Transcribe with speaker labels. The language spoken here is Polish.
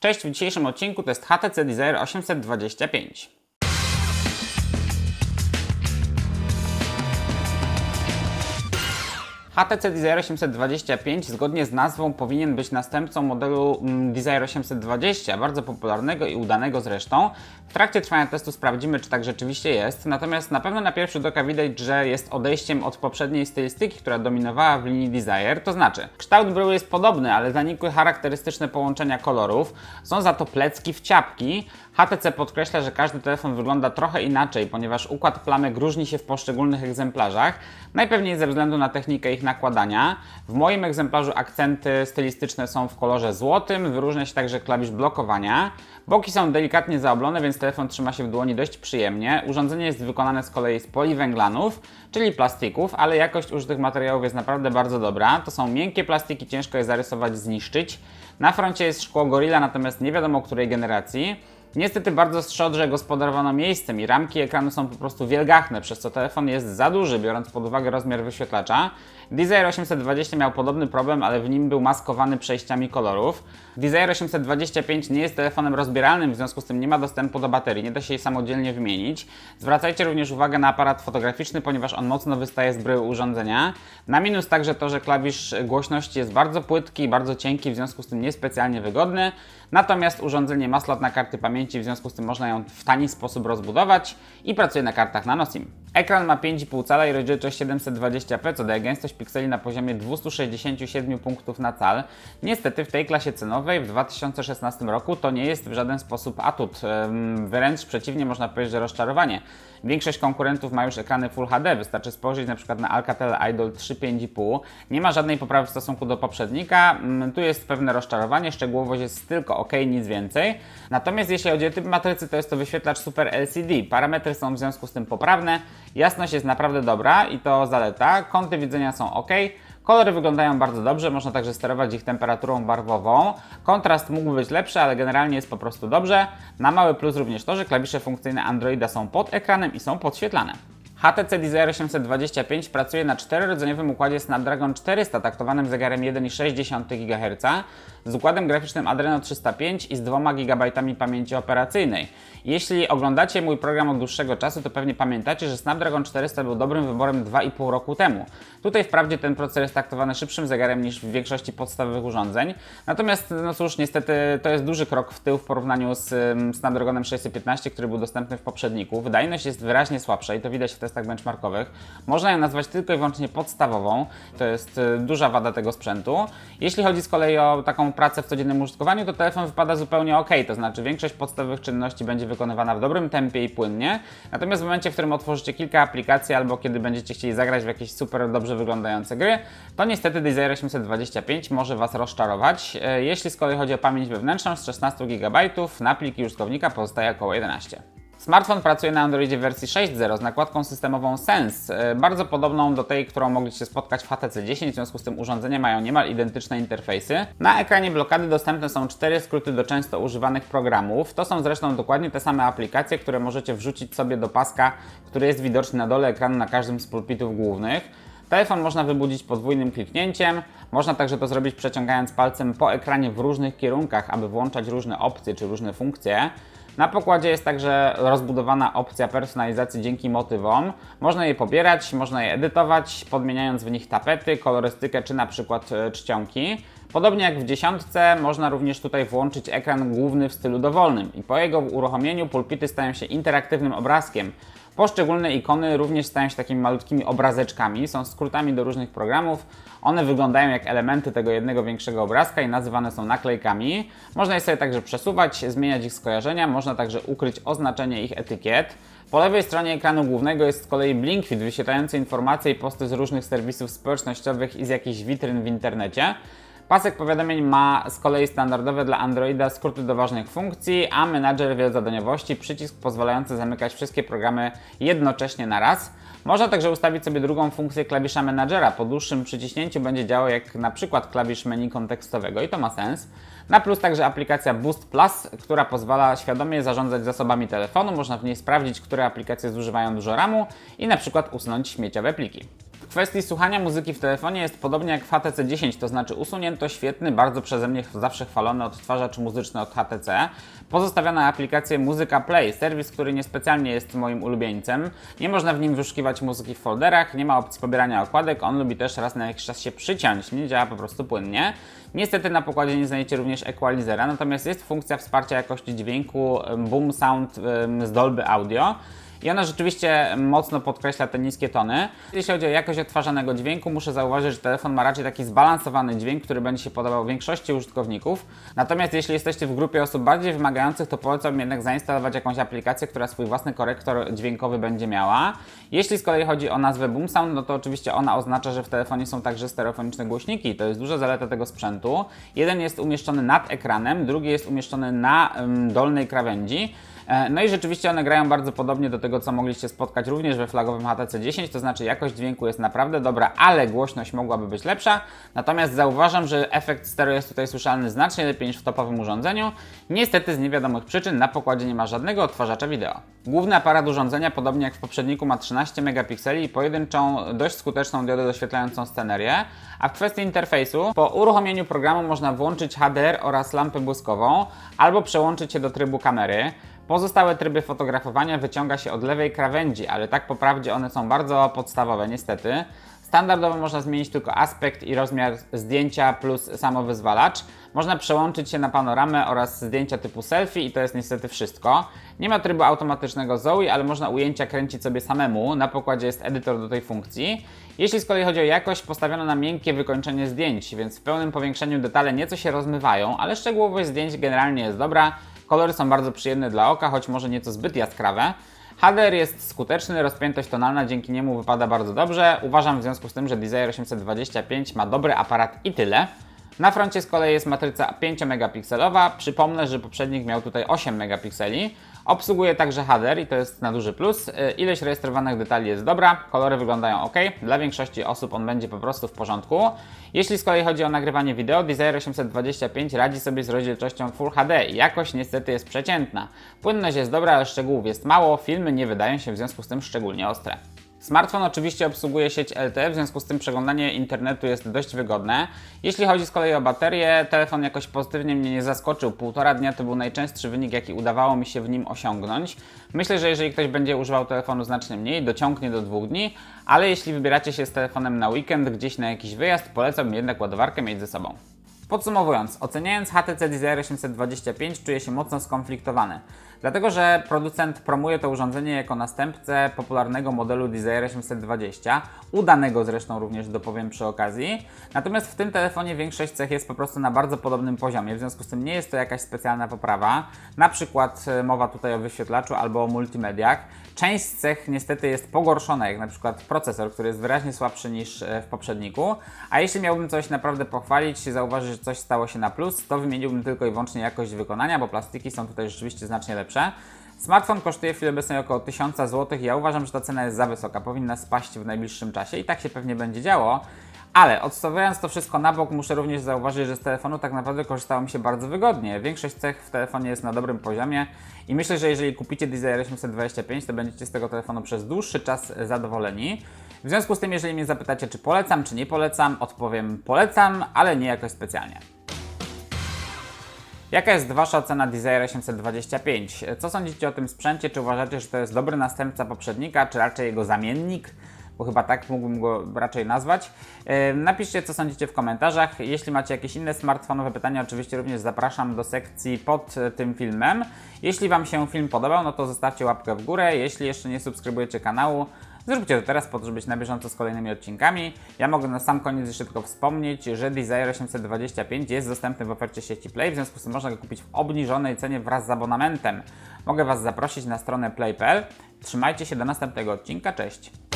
Speaker 1: Cześć, w dzisiejszym odcinku to jest HTC Desire 825. HTC Desire 825 zgodnie z nazwą powinien być następcą modelu mm, Desire 820, bardzo popularnego i udanego zresztą. W trakcie trwania testu sprawdzimy, czy tak rzeczywiście jest, natomiast na pewno na pierwszy rzut oka widać, że jest odejściem od poprzedniej stylistyki, która dominowała w linii Desire, to znaczy kształt bryły jest podobny, ale zanikły charakterystyczne połączenia kolorów, są za to plecki w ciapki. HTC podkreśla, że każdy telefon wygląda trochę inaczej, ponieważ układ plamek różni się w poszczególnych egzemplarzach, najpewniej ze względu na technikę ich nakładania. W moim egzemplarzu akcenty stylistyczne są w kolorze złotym, wyróżnia się także klawisz blokowania. Boki są delikatnie zaoblone, więc telefon trzyma się w dłoni dość przyjemnie. Urządzenie jest wykonane z kolei z poliwęglanów, czyli plastików, ale jakość użytych materiałów jest naprawdę bardzo dobra. To są miękkie plastiki, ciężko je zarysować, zniszczyć. Na froncie jest szkło Gorilla, natomiast nie wiadomo której generacji. Niestety bardzo strzodrze gospodarowano miejscem i ramki ekranu są po prostu wielgachne, przez co telefon jest za duży, biorąc pod uwagę rozmiar wyświetlacza. Desire 820 miał podobny problem, ale w nim był maskowany przejściami kolorów. Desire 825 nie jest telefonem rozbieralnym, w związku z tym nie ma dostępu do baterii, nie da się jej samodzielnie wymienić. Zwracajcie również uwagę na aparat fotograficzny, ponieważ on mocno wystaje z bryły urządzenia. Na minus także to, że klawisz głośności jest bardzo płytki bardzo cienki, w związku z tym niespecjalnie wygodny. Natomiast urządzenie ma slot na karty pamięci, w związku z tym można ją w tani sposób rozbudować i pracuje na kartach nano SIM. Ekran ma 5,5 cala i rozdzielczość 720p, co daje gęstość pikseli na poziomie 267 punktów na cal. Niestety w tej klasie cenowej w 2016 roku to nie jest w żaden sposób atut, wręcz przeciwnie można powiedzieć, że rozczarowanie. Większość konkurentów ma już ekrany Full HD, wystarczy spojrzeć na przykład na Alcatel Idol 3.5,5. Nie ma żadnej poprawy w stosunku do poprzednika, tu jest pewne rozczarowanie, szczegółowość jest tylko ok, nic więcej. Natomiast jeśli chodzi o typ matrycy, to jest to wyświetlacz Super LCD. Parametry są w związku z tym poprawne, jasność jest naprawdę dobra i to zaleta, kąty widzenia są ok. Kolory wyglądają bardzo dobrze, można także sterować ich temperaturą barwową. Kontrast mógł być lepszy, ale generalnie jest po prostu dobrze. Na mały plus również to, że klawisze funkcyjne Androida są pod ekranem i są podświetlane. HTC Desire 825 pracuje na czterorodzeniowych układzie Snapdragon 400 taktowanym zegarem 1,6 GHz z układem graficznym Adreno 305 i z 2 GB pamięci operacyjnej. Jeśli oglądacie mój program od dłuższego czasu, to pewnie pamiętacie, że Snapdragon 400 był dobrym wyborem 2,5 roku temu. Tutaj wprawdzie ten procesor jest taktowany szybszym zegarem niż w większości podstawowych urządzeń, natomiast no cóż, niestety to jest duży krok w tył w porównaniu z um, Snapdragonem 615, który był dostępny w poprzedniku. Wydajność jest wyraźnie słabsza i to widać w testach benchmarkowych. Można ją nazwać tylko i wyłącznie podstawową. To jest y, duża wada tego sprzętu. Jeśli chodzi z kolei o taką pracę w codziennym użytkowaniu, to telefon wypada zupełnie ok, to znaczy większość podstawowych czynności będzie wykonywana w dobrym tempie i płynnie. Natomiast w momencie, w którym otworzycie kilka aplikacji albo kiedy będziecie chcieli zagrać w jakieś super dobrze wyglądające gry, to niestety Desire 825 może Was rozczarować. E, jeśli z kolei chodzi o pamięć wewnętrzną z 16 GB, na pliki użytkownika pozostaje około 11. Smartfon pracuje na Androidzie wersji 6.0 z nakładką systemową Sense, e, bardzo podobną do tej, którą mogliście spotkać w HTC 10, w związku z tym urządzenia mają niemal identyczne interfejsy. Na ekranie blokady dostępne są cztery skróty do często używanych programów. To są zresztą dokładnie te same aplikacje, które możecie wrzucić sobie do paska, który jest widoczny na dole ekranu na każdym z pulpitów głównych. Telefon można wybudzić podwójnym kliknięciem, można także to zrobić przeciągając palcem po ekranie w różnych kierunkach, aby włączać różne opcje czy różne funkcje. Na pokładzie jest także rozbudowana opcja personalizacji dzięki motywom. Można je pobierać, można je edytować, podmieniając w nich tapety, kolorystykę czy na przykład e, czcionki. Podobnie jak w dziesiątce, można również tutaj włączyć ekran główny w stylu dowolnym i po jego uruchomieniu pulpity stają się interaktywnym obrazkiem. Poszczególne ikony również stają się takimi malutkimi obrazeczkami, są skrótami do różnych programów. One wyglądają jak elementy tego jednego większego obrazka i nazywane są naklejkami. Można je sobie także przesuwać, zmieniać ich skojarzenia, można także ukryć oznaczenie ich etykiet. Po lewej stronie ekranu głównego jest z kolei Blinkfeed wyświetlający informacje i posty z różnych serwisów społecznościowych i z jakichś witryn w internecie. Pasek powiadomień ma z kolei standardowe dla Androida skróty do ważnych funkcji, a menadżer wielozadaniowości przycisk pozwalający zamykać wszystkie programy jednocześnie na raz. Można także ustawić sobie drugą funkcję klawisza menadżera. Po dłuższym przyciśnięciu będzie działał jak na przykład klawisz menu kontekstowego i to ma sens. Na plus także aplikacja Boost Plus, która pozwala świadomie zarządzać zasobami telefonu. Można w niej sprawdzić, które aplikacje zużywają dużo RAMu i na przykład usunąć śmieciowe pliki. Kwestii słuchania muzyki w telefonie jest podobnie jak w HTC 10, to znaczy usunięto świetny, bardzo przeze mnie zawsze chwalony odtwarzacz muzyczny od HTC. Pozostawiono aplikację Muzyka Play, serwis, który niespecjalnie jest moim ulubieńcem. Nie można w nim wyszukiwać muzyki w folderach, nie ma opcji pobierania okładek, on lubi też raz na jakiś czas się przyciąć, nie działa po prostu płynnie. Niestety na pokładzie nie znajdziecie również equalizera, natomiast jest funkcja wsparcia jakości dźwięku Boom Sound z Dolby Audio. I ona rzeczywiście mocno podkreśla te niskie tony. Jeśli chodzi o jakość odtwarzanego dźwięku, muszę zauważyć, że telefon ma raczej taki zbalansowany dźwięk, który będzie się podobał większości użytkowników. Natomiast jeśli jesteście w grupie osób bardziej wymagających, to polecam jednak zainstalować jakąś aplikację, która swój własny korektor dźwiękowy będzie miała. Jeśli z kolei chodzi o nazwę Boom Sound, no to oczywiście ona oznacza, że w telefonie są także stereofoniczne głośniki. To jest duża zaleta tego sprzętu. Jeden jest umieszczony nad ekranem, drugi jest umieszczony na dolnej krawędzi. E, no i rzeczywiście one grają bardzo podobnie do tego, co mogliście spotkać również we flagowym HTC 10, to znaczy jakość dźwięku jest naprawdę dobra, ale głośność mogłaby być lepsza. Natomiast zauważam, że efekt stereo jest tutaj słyszalny znacznie lepiej niż w topowym urządzeniu. Niestety z niewiadomych przyczyn na pokładzie nie ma żadnego odtwarzacza wideo. Główny aparat urządzenia, podobnie jak w poprzedniku, ma 13 megapikseli i pojedynczą, dość skuteczną diodę doświetlającą scenerię. A w kwestii interfejsu, po uruchomieniu programu można włączyć HDR oraz lampę błyskową, albo przełączyć się do trybu kamery. Pozostałe tryby fotografowania wyciąga się od lewej krawędzi, ale tak po prawdzie one są bardzo podstawowe niestety. Standardowo można zmienić tylko aspekt i rozmiar zdjęcia plus samowyzwalacz. Można przełączyć się na panoramę oraz zdjęcia typu selfie i to jest niestety wszystko. Nie ma trybu automatycznego Zoe, ale można ujęcia kręcić sobie samemu. Na pokładzie jest edytor do tej funkcji. Jeśli z kolei chodzi o jakość, postawiono na miękkie wykończenie zdjęć, więc w pełnym powiększeniu detale nieco się rozmywają, ale szczegółowość zdjęć generalnie jest dobra. Kolory są bardzo przyjemne dla oka, choć może nieco zbyt jaskrawe. HDR jest skuteczny, rozpiętość tonalna dzięki niemu wypada bardzo dobrze. Uważam w związku z tym, że Desire 825 ma dobry aparat i tyle. Na froncie z kolei jest matryca 5 megapikselowa. Przypomnę, że poprzednik miał tutaj 8 megapikseli. Obsługuje także HDR i to jest na duży plus. Y, ilość rejestrowanych detali jest dobra, kolory wyglądają ok. Dla większości osób on będzie po prostu w porządku. Jeśli z kolei chodzi o nagrywanie wideo, Desire 825 radzi sobie z rozdzielczością Full HD jakość niestety jest przeciętna. Płynność jest dobra, ale szczegółów jest mało, filmy nie wydają się w związku z tym szczególnie ostre. Smartfon oczywiście obsługuje sieć LTE, w związku z tym przeglądanie internetu jest dość wygodne. Jeśli chodzi z kolei o baterię, telefon jakoś pozytywnie mnie nie zaskoczył. Półtora dnia to był najczęstszy wynik, jaki udawało mi się w nim osiągnąć. Myślę, że jeżeli ktoś będzie używał telefonu znacznie mniej, dociągnie do dwóch dni, ale jeśli wybieracie się z telefonem na weekend, gdzieś na jakiś wyjazd, polecam jednak ładowarkę mieć ze sobą. Podsumowując, oceniając HTC Desire 825 czuję się mocno skonfliktowany. Dlatego, że producent promuje to urządzenie jako następcę popularnego modelu Desire 820, udanego zresztą również dopowiem przy okazji. Natomiast w tym telefonie większość cech jest po prostu na bardzo podobnym poziomie, w związku z tym nie jest to jakaś specjalna poprawa. Na przykład e, mowa tutaj o wyświetlaczu albo o multimediach. Część z cech niestety jest pogorszona, jak na przykład procesor, który jest wyraźnie słabszy niż e, w poprzedniku. A jeśli miałbym coś naprawdę pochwalić, zauważyć, coś stało się na plus, to wymieniłbym tylko i wyłącznie jakość wykonania, bo plastiki są tutaj rzeczywiście znacznie lepsze. Smartfon kosztuje w chwili obecnej około 1000 zł. Ja uważam, że ta cena jest za wysoka, powinna spaść w najbliższym czasie i tak się pewnie będzie działo. Ale odstawiając to wszystko na bok, muszę również zauważyć, że z telefonu tak naprawdę korzystało mi się bardzo wygodnie. Większość cech w telefonie jest na dobrym poziomie i myślę, że jeżeli kupicie Desire 825, to będziecie z tego telefonu przez dłuższy czas zadowoleni. W związku z tym, jeżeli mnie zapytacie, czy polecam, czy nie polecam, odpowiem polecam, ale nie jakoś specjalnie. Jaka jest Wasza ocena Desire 825? Co sądzicie o tym sprzęcie? Czy uważacie, że to jest dobry następca poprzednika, czy raczej jego zamiennik? Bo chyba tak mógłbym go raczej nazwać. Napiszcie, co sądzicie w komentarzach. Jeśli macie jakieś inne smartfonowe pytania, oczywiście również zapraszam do sekcji pod tym filmem. Jeśli Wam się film podobał, no to zostawcie łapkę w górę. Jeśli jeszcze nie subskrybujecie kanału, Zróbcie to teraz po to, żeby być na bieżąco z kolejnymi odcinkami. Ja mogę na sam koniec jeszcze tylko wspomnieć, że Desire 825 jest dostępny w ofercie sieci Play, w związku z tym można go kupić w obniżonej cenie wraz z abonamentem. Mogę Was zaprosić na stronę play.pl. Trzymajcie się do następnego odcinka, cześć!